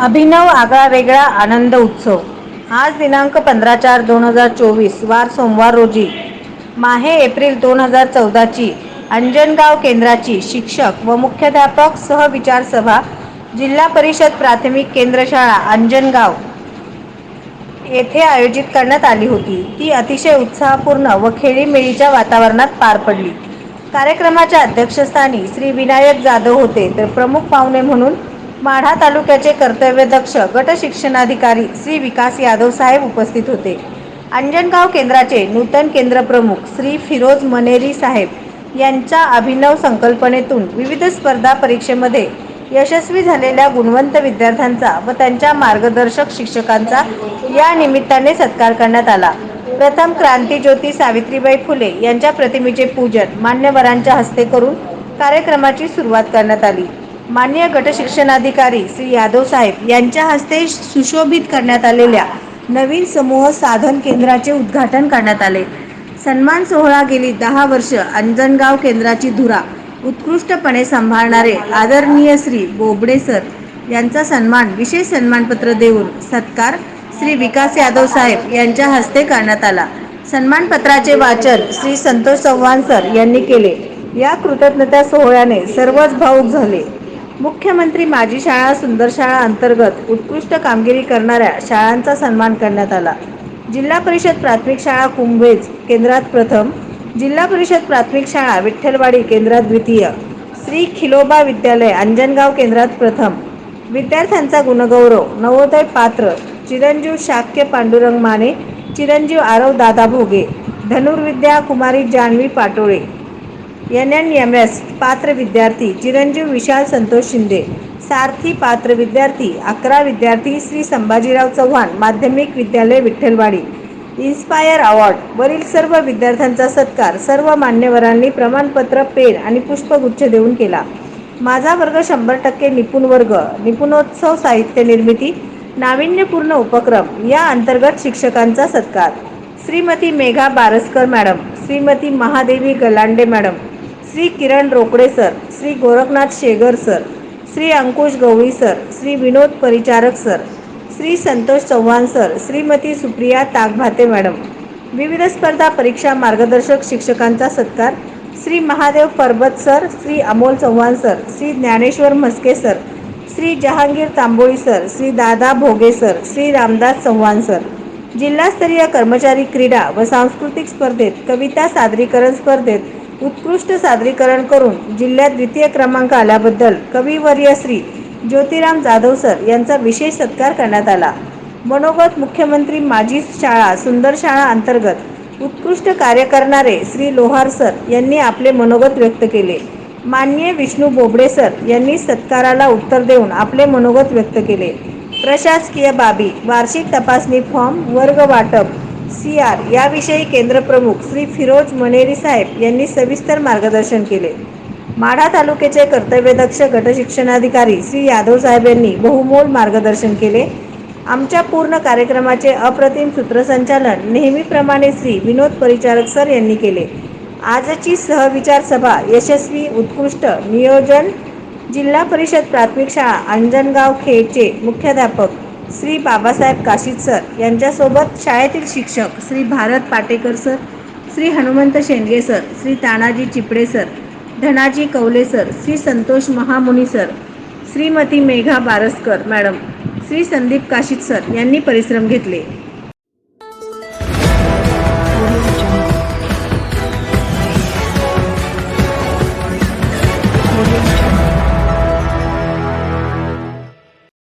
अभिनव आगळा वेगळा आनंद उत्सव. आज दिनांक पंधरा चार दोन हजार चोवीस वार सोमवार रोजी. माहे एप्रिल दोन हजार चौदाची अंजनगाव केंद्राची शिक्षक व मुख्याध्यापक सहविचारसभा जिल्हा परिषद प्राथमिक केंद्र शाळा अंजनगाव येथे आयोजित करण्यात आली होती. ती अतिशय उत्साहपूर्ण व खेळीमेळीच्या वातावरणात पार पडली. कार्यक्रमाच्या अध्यक्षस्थानी श्री विनायक जाधव होते तर प्रमुख पाहुणे म्हणून माढा तालुक्याचे कर्तव्यदक्ष गट शिक्षणाधिकारी श्री विकास यादव साहेब उपस्थित होते. अंजनगाव केंद्राचे नूतन केंद्रप्रमुख श्री फिरोज मनेरी साहेब यांच्या अभिनव संकल्पनेतून विविध स्पर्धा परीक्षेमध्ये यशस्वी झालेल्या गुणवंत विद्यार्थ्यांचा व त्यांच्या मार्गदर्शक शिक्षकांचा या निमित्ताने सत्कार करण्यात आला. प्रथम क्रांतीज्योती सावित्रीबाई फुले यांच्या प्रतिमेचे पूजन मान्यवरांच्या हस्ते करून कार्यक्रमाची सुरुवात करण्यात आली. मान्य गट शिक्षणाधिकारी श्री यादव साहेब यांच्या हस्ते सुशोभित करण्यात आलेल्या नवीन समूह साधन केंद्राचे उद्घाटन करण्यात आले. सन्मान सोहळा गेली दहा वर्ष अंजनगाव केंद्राची धुरा उत्कृष्टपणे सांभाळणारे आदरणीय श्री बोबडे सर यांचा सन्मान विशेष सन्मानपत्र देऊन सत्कार श्री विकास यादव साहेब यांच्या हस्ते करण्यात आला. सन्मानपत्राचे वाचन श्री संतोष चव्हाण सर यांनी केले. या कृतज्ञता सोहळ्याने सर्वच भाऊक झाले. मुख्यमंत्री माझी शाळा सुंदर शाळा अंतर्गत उत्कृष्ट कामगिरी करणाऱ्या शाळांचा सन्मान करण्यात आला. जिल्हा परिषद प्राथमिक शाळा कुंभेज केंद्रात प्रथम. जिल्हा परिषद प्राथमिक शाळा विठ्ठलवाडी केंद्रात द्वितीय. श्री खिलोबा विद्यालय अंजनगाव केंद्रात प्रथम. विद्यार्थ्यांचा गुणगौरव नवोदय पात्र चिरंजीव शाक्य पांडुरंग माने चिरंजीव आरव दादा भोगे धनुर्विद्या कुमारी Janhavi Patole N N M S पात्र विद्यार्थी चिरंजीव विशाल संतोष शिंदे सारथी पात्र विद्यार्थी अकरा विद्यार्थी श्री संभाजीराव चव्हाण माध्यमिक विद्यालय विठ्ठलवाडी. इन्स्पायर अवॉर्ड वरील सर्व विद्यार्थ्यांचा सत्कार सर्व मान्यवरांनी प्रमाणपत्र पेन आणि पुष्पगुच्छ देऊन केला. माझा वर्ग शंभर टक्के निपुण वर्ग निपुणोत्सव साहित्य निर्मिती नाविन्यपूर्ण उपक्रम या अंतर्गत शिक्षकांचा सत्कार. Shrimati Megha Baraskar madam Shrimati Mahadevi Galande madam Shri Kiran Rokade sir Shri Gorakhnath Shegar sir Shri Ankush Gawali sir Shri Vinod Paricharak sir Shri Santosh Chavan sir Shrimati Supriya Tagbhate madam. विविध स्पर्धा परीक्षा मार्गदर्शक शिक्षकांचा सत्कार. Shri Mahadev Parbat sir Shri Amol Chavan sir Shri Dnyaneshwar Mhaske sir Shri Jahangir Tamboli sir Shri Dada Bhoge sir Shri Ramdas Chavan sir. जिल्हास्तरीय कर्मचारी क्रीडा व सांस्कृतिक स्पर्धेत कविता सादरीकरण स्पर्धेत उत्कृष्ट सादरीकरण करून जिल्ह्यात द्वितीय क्रमांक आल्याबद्दल कविवर्य श्री ज्योतिराम जाधव सर यांचा विशेष सत्कार करण्यात आला. मनोगत मुख्यमंत्री माजी शाळा सुंदर शाळा अंतर्गत उत्कृष्ट कार्य करणारे श्री लोहार सर यांनी आपले मनोगत व्यक्त केले. माननीय विष्णू बोबडे सर यांनी सत्काराला उत्तर देऊन आपले मनोगत व्यक्त केले. प्रशासकीय बाबी वार्षिक तपासणी फॉर्म वर्ग वाटप सी आर याविषयी केंद्रप्रमुख श्री फिरोज मनेरी साहेब यांनी सविस्तर मार्गदर्शन केले. माढा तालुक्याचे कर्तव्यदक्ष गटशिक्षणाधिकारी श्री यादव साहेब यांनी बहुमोल मार्गदर्शन केले. आमच्या पूर्ण कार्यक्रमाचे अप्रतिम सूत्रसंचालन नेहमीप्रमाणे श्री विनोद परिचारक सर यांनी केले. आजची सहविचार सभा यशस्वी उत्कृष्ट नियोजन जिल्हा परिषद प्राथमिक शाळा अंजनगाव खेडचे मुख्याध्यापक श्री बाबासाहेब काशीद सर यांच्यासोबत शाळेतील शिक्षक Shri Bharat Patekar sir Shri Hanumant Shendge sir Shri Tanaji Chipde sir Dhanaji Kawale sir Shri Santosh Mahamuni sir Shrimati Megha Baraskar madam Shri Sandeep Kashid sir यांनी परिश्रम घेतले.